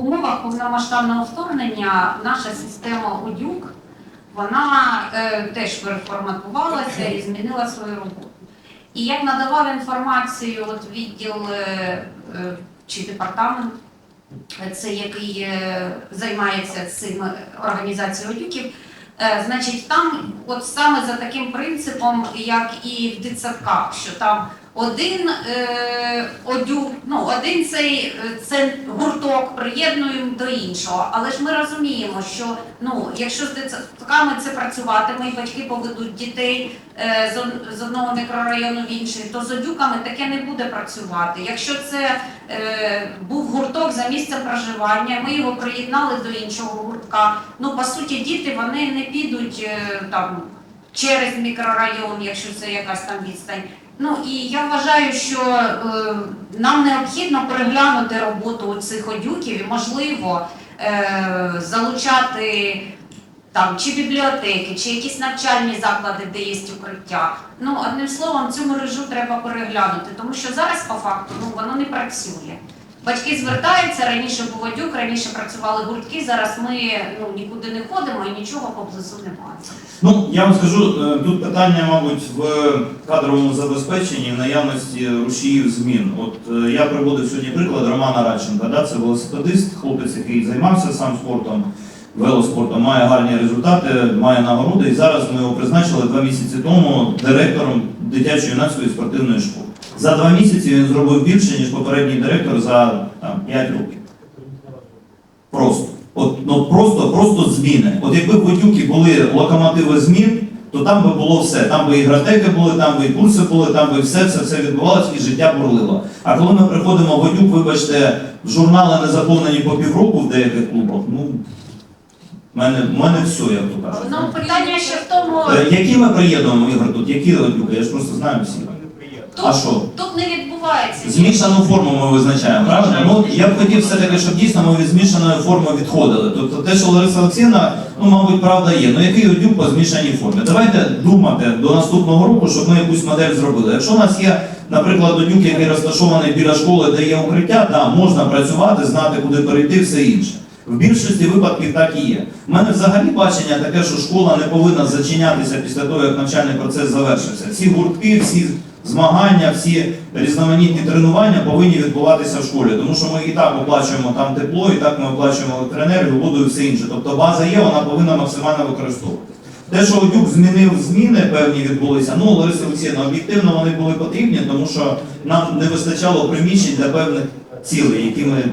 умовах повномасштабного вторгнення наша система ОДЮК вона е, теж переформатувалася і змінила свою роботу. І як надавав інформацію от відділ е, е, чи департамент, е, це який е, займається цим організацією ОДЮКів, е, значить там от саме за таким принципом, як і в дитсадках, що там один е, одюк, ну один цей е, це гурток приєднуємо до іншого. Але ж ми розуміємо, що ну якщо з дитсадками це працюватиме, і батьки поведуть дітей е, з одного мікрорайону в інший, то з одюками таке не буде працювати. Якщо це е, був гурток за місцем проживання, ми його приєднали до іншого гуртка. Ну по суті, діти вони не підуть е, там через мікрорайон, якщо це якась там відстань. Ну і я вважаю, що е, нам необхідно переглянути роботу цих одюків і, можливо, е, залучати там чи бібліотеки, чи якісь навчальні заклади, де є укриття. Ну, одним словом, цю мережу треба переглянути, тому що зараз по факту ну, воно не працює. Батьки звертаються, раніше був одюк, раніше працювали гуртки, зараз ми ну, нікуди не ходимо і нічого поблизу немає. Ну, я вам скажу, е, тут питання, мабуть, в кадровому забезпеченні, наявності рушіїв змін. От е, я приводив сьогодні приклад Романа Радченка. Да? Це велосипедист, хлопець, який займався сам спортом, велоспортом, має гарні результати, має нагороди. І зараз ми його призначили два місяці тому директором дитячої юнацької спортивної школи. За два місяці він зробив більше, ніж попередній директор за там, 5 років. Просто. От, ну, просто, просто зміни. От якби в Водюкі були локомотиви змін, то там би було все. Там би ігротеки були, там би і курси були, там би все, все, все відбувалося і життя бурлило. А коли ми приходимо в Водюк, вибачте, журнали не заповнені по півроку в деяких клубах, ну, в мене, мене все, як то кажуть. Ну, питання ще в тому, Е, Які ми приєднуємо ігри тут? Які Водюки? Я ж просто знаю всі. А що? тут не відбувається. Змішану форму ми визначаємо, правильно? Ну я б хотів все-таки, щоб дійсно ми від змішаної форми відходили. Тобто те, що Лариса Олексійовна, ну мабуть, правда є. Ну який одюк по змішаній формі? Давайте думати до наступного року, щоб ми якусь модель зробили. Якщо у нас є, наприклад, одюк, який розташований біля школи, де є укриття, да, можна працювати, знати, куди перейти, все інше. В більшості випадків так і є. У мене взагалі бачення таке, що школа не повинна зачинятися після того, як навчальний процес завершився. Всі гуртки, всі змагання, всі різноманітні тренування повинні відбуватися в школі, тому що ми і так оплачуємо там тепло, і так ми оплачуємо електроенергію, воду і все інше. Тобто база є, вона повинна максимально використовуватися. Те, що Одюк змінив зміни, певні відбулися. Ну, Лариса Олексіївна, об'єктивно вони були потрібні, тому що нам не вистачало приміщень для певних цілей, які ми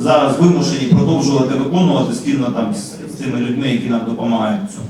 зараз вимушені продовжувати виконувати спільно там з цими людьми, які нам допомагають в цьому.